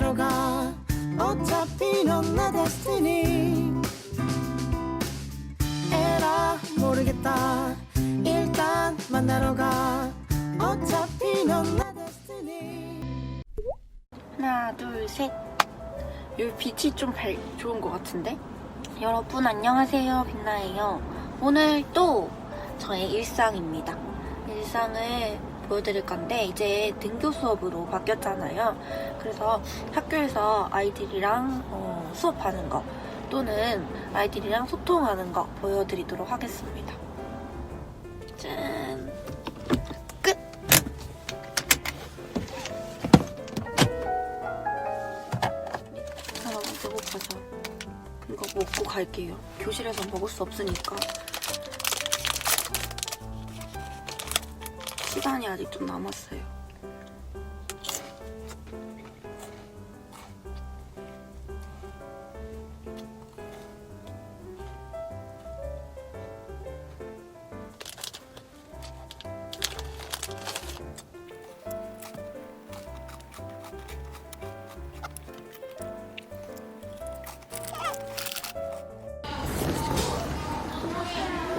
만나러 가 어차피 넌 내 데스티니 에라 모르겠다 일단 만나러 가 어차피 넌 내 데스티니 하나, 둘, 셋. 여기 빛이 좀 발, 좋은 것 같은데? 여러분, 안녕하세요. 빛나예요. 오늘 또 저의 일상입니다. 일상을 보여드릴 건데, 이제 등교 수업으로 바뀌었잖아요. 그래서 학교에서 아이들이랑 어, 수업하는 거, 또는 아이들이랑 소통하는 거 보여드리도록 하겠습니다. 짠! 끝! 하나 배고파서 이거 먹고 갈게요. 교실에서 먹을 수 없으니까. 시간이 아직 좀 남았어요.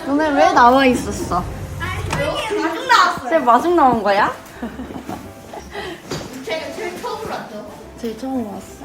오늘 왜 나와 있었어? 쟤 마중 나온 거야? 제일 처음 왔죠. 제일 처음 왔어.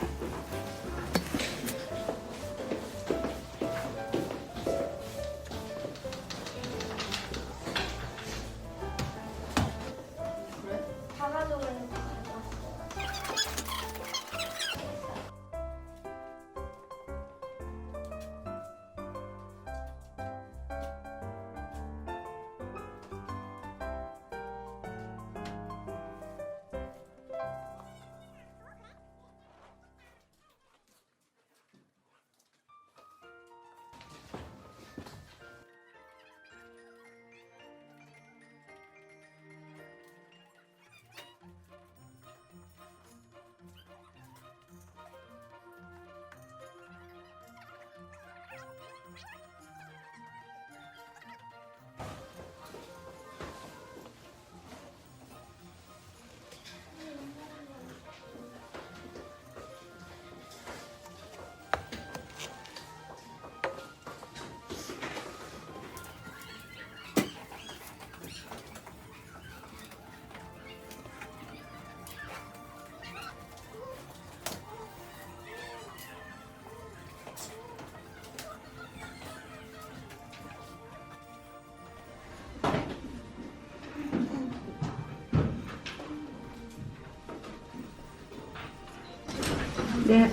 네,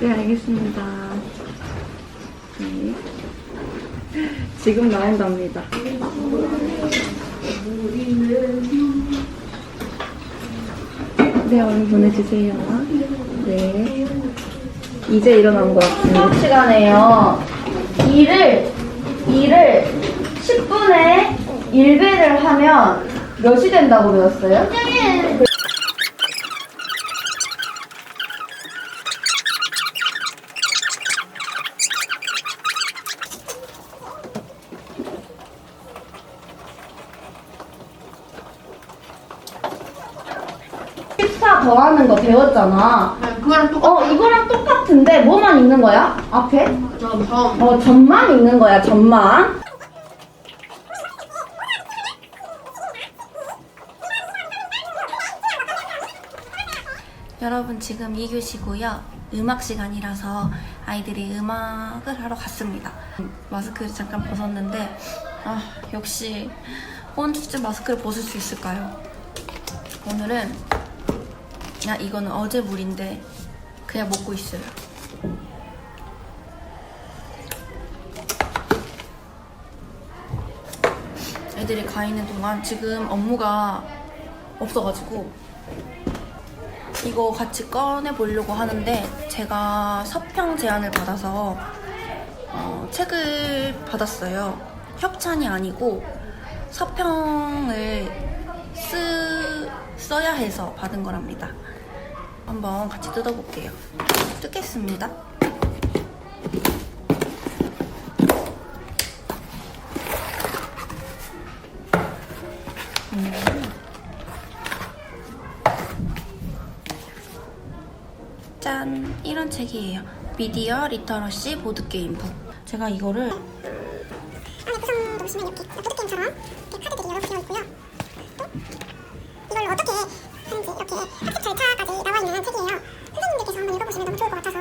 네 알겠습니다. 네. 지금 나온답니다. 네, 얼른 보내주세요. 네. 이제 일어난 것 같습니다. 시간에요. 일을 일을 10분에 1배를 하면 몇이 된다고 배웠어요? 사 더하는 거 배웠잖아. 네, 그거랑 똑같아. 어, 이거랑 똑같은데 뭐만 있는 거야? 앞에? 점, 점. 어, 점만 있는 거야, 점만. 여러분 지금 2교시고요. 음악 시간이라서 아이들이 음악을 하러 갔습니다. 마스크를 잠깐 벗었는데 아 역시 언제쯤 마스크를 벗을 수 있을까요? 오늘은 야 이거는 어제 물인데 그냥 먹고 있어요. 애들이 가 있는 동안 지금 업무가 없어가지고 이거 같이 꺼내 보려고 하는데 제가 서평 제안을 받아서 어, 책을 받았어요. 협찬이 아니고 서평을 쓰, 써야 해서 받은 거랍니다. 한번 같이 뜯어볼게요. 뜯겠습니다. 음. 짠! 이런 책이에요. 미디어 리터러시 보드게임북. 제가 이거를 이렇게 보드게임처럼 이렇게 카드들이 여러 개 되어 있고요. 또 이걸 어떻게 하는지 학습 절차까지 나와 있는 책이에요. 선생님들께서 한번 읽어보시면 너무 좋을 것 같아서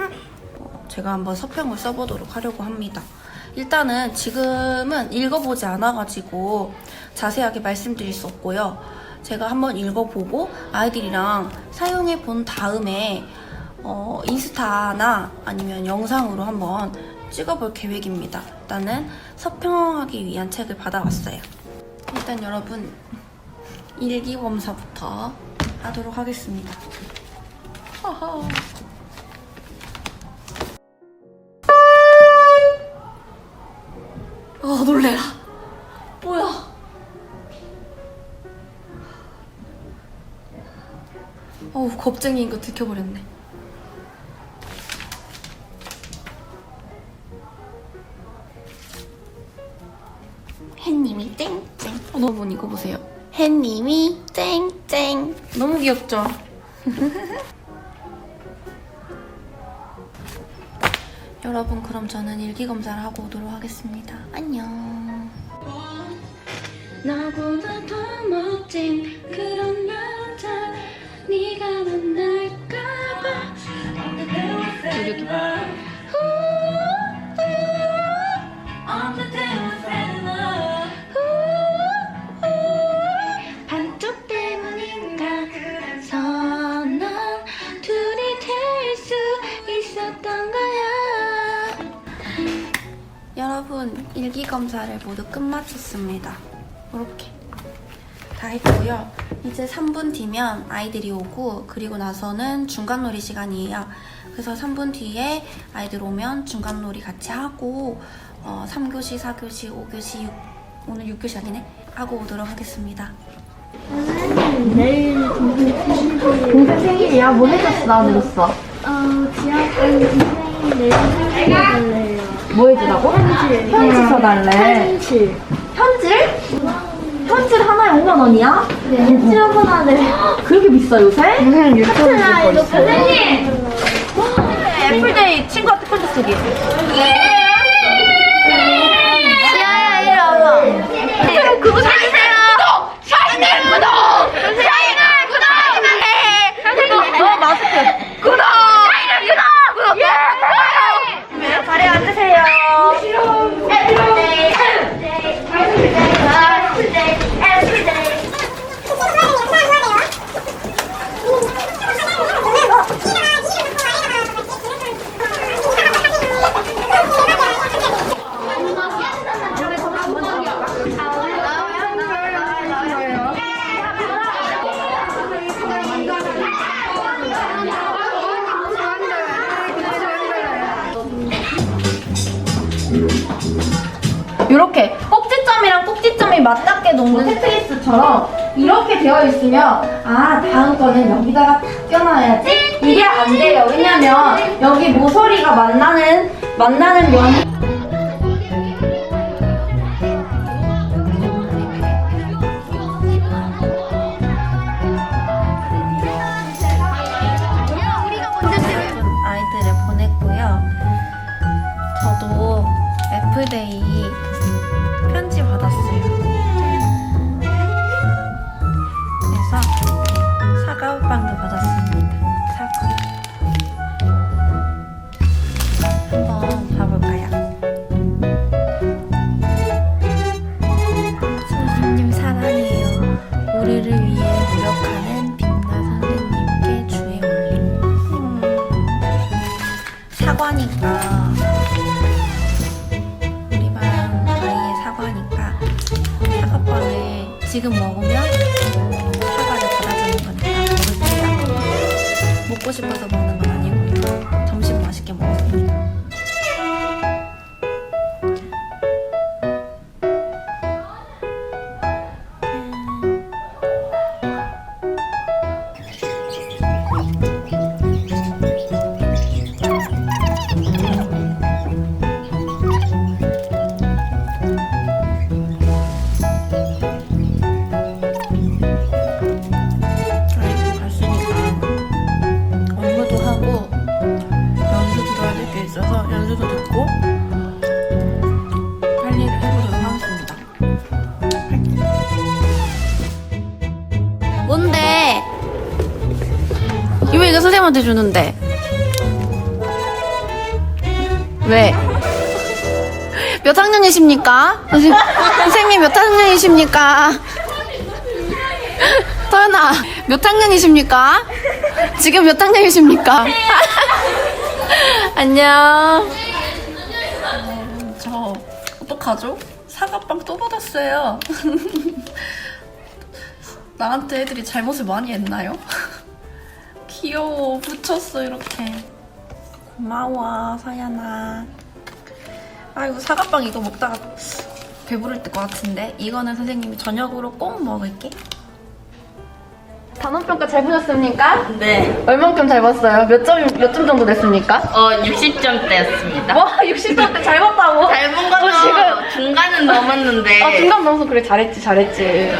제가 한번 서평을 써보도록 하려고 합니다. 일단은 지금은 읽어보지 않아가지고 자세하게 말씀드릴 수 없고요. 제가 한번 읽어보고 아이들이랑 사용해 본 다음에 어, 인스타나 아니면 영상으로 한번 찍어볼 계획입니다. 일단은 서평하기 위한 책을 받아왔어요. 일단 여러분 일기검사부터 하도록 하겠습니다. 하하. 아 놀래라. 뭐야? 어우 겁쟁이인 거 들켜버렸네. 햇님이 땡땡 어, 여러분 이거 보세요. 햇님이 땡땡 너무 귀엽죠? 여러분 그럼 저는 일기 검사를 하고 오도록 하겠습니다. 안녕. 나보다 더 멋진 그런 여자 네가 만날까봐 On the 일기 검사를 모두 끝마쳤습니다 이렇게 다 했고요 이제 3분 뒤면 아이들이 오고 그리고 나서는 중간놀이 시간이에요 그래서 3분 뒤에 아이들 오면 중간놀이 같이 하고 어, 3교시, 4교시, 5교시, 6, 오늘 6교시 아니네 하고 오도록 하겠습니다 동생 생일이야? 뭐 해줬어? 나 늦었어. 어, 지하철 선생님 내일 해달래요. 뭐 해주라고? 편지. 편지 써달래. 현실. 편지? 편지 하나에 5만 원이야? 네, 현실 한번 하래. 그렇게 비싸 요새? 무슨 유튜브 이거 선생님! 애플데이 친구한테 편지 쓰기. 지 이렇게 꼭지점이랑 꼭지점이 맞닿게 놓는 테트리스처럼 이렇게 되어 있으면 아 다음 거는 여기다가 딱 껴놔야지. 이게 안 돼요. 왜냐면 여기 모서리가 만나는 만나는 면 아이 애플데이 편지 받았어요. 저희 집 갔으니까 공부도 하고 연수 들어야 될 게 있어서 연수도 듣고 할 일을 해보도록 하겠습니다. 뭔데? 이거 이거 선생님한테 주는데 왜? 몇 학년이십니까? 선생님 몇 학년이십니까? 서연아, 몇 학년이십니까? 지금 몇 학년이십니까? 안녕. 저 어떡하죠? 사과빵 또 받았어요. 나한테 애들이 잘못을 많이 했나요? 귀여워. 붙였어, 이렇게. 고마워, 서연아. 아이고, 사과빵 이거 먹다가 배부를 것 같은데? 이거는 선생님이 저녁으로 꼭 먹을게. 단원평가 잘 보셨습니까? 네, 얼만큼 잘 봤어요? 몇 점, 몇 점 정도 됐습니까? 어 60점대였습니다. 와, 60점 잘 봤다고? 잘 본 거죠? 지금- 중간은 넘었는데. 아, 중간 넘어서 그래, 잘했지, 잘했지.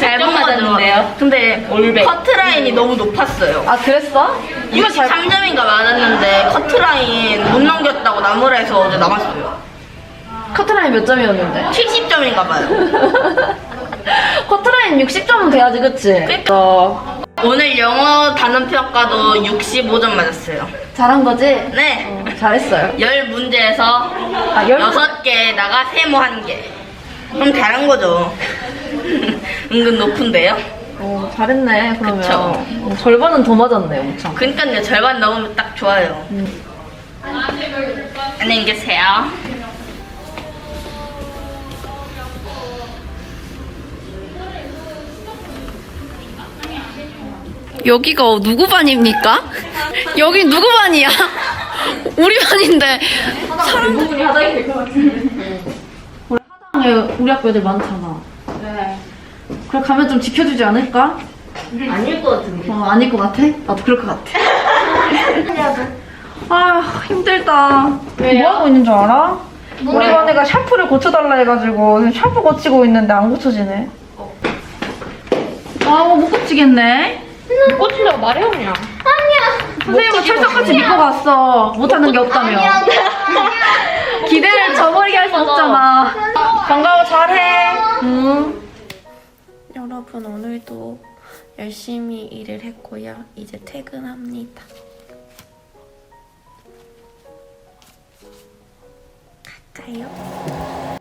잘본 맞았는데요. 근데 커트라인이 너무 높았어요. 아, 그랬어? 이거 잘 63점인가 맞았는데 커트라인 못 넘겼다고 나무라에서 어제 남았어요. 커트라인 몇 점이었는데? 70점인가 봐요. 커트라인 60점은 돼야지, 그치? 그러니까. 어, 오늘 영어 단원 평가도 65점 맞았어요. 잘한 거지? 네. 어, 잘했어요. 10문제에서 아, 열- 6개에다가 세모 1개. 그럼 잘한 거죠. 은근 높은데요? 어, 잘했네, 그러면. 그쵸. 어, 절반은 더 맞았네, 엄청. 그러니까요 절반 넘으면 딱 좋아요. 안녕히 계세요. 여기가 누구 반입니까? 여기 누구 반이야? 우리 반인데 사람들이 하당이 될것 같은데 우리 하당에 우리 학교 애들 많잖아 네 그래 가면 좀 지켜주지 않을까? 아닐 것 같은데. 어 아닐 것 같아? 나도 그럴 것 같아 아 힘들다 뭐 하고 있는 줄 알아? 우리 반 애가 샤프를 고쳐달라 해가지고 샤프 고치고 있는데 안 고쳐지네 아못 고치겠네 꽂히려고 말해요 그냥. 선생님은 철석같이 믿고 갔어. 못하는 게 없다며. 기대를 저버리게 할 수 없잖아. 반가워, 잘해. 응. 여러분, 오늘도 열심히 일을 했고요. 이제 퇴근합니다. 갈까요?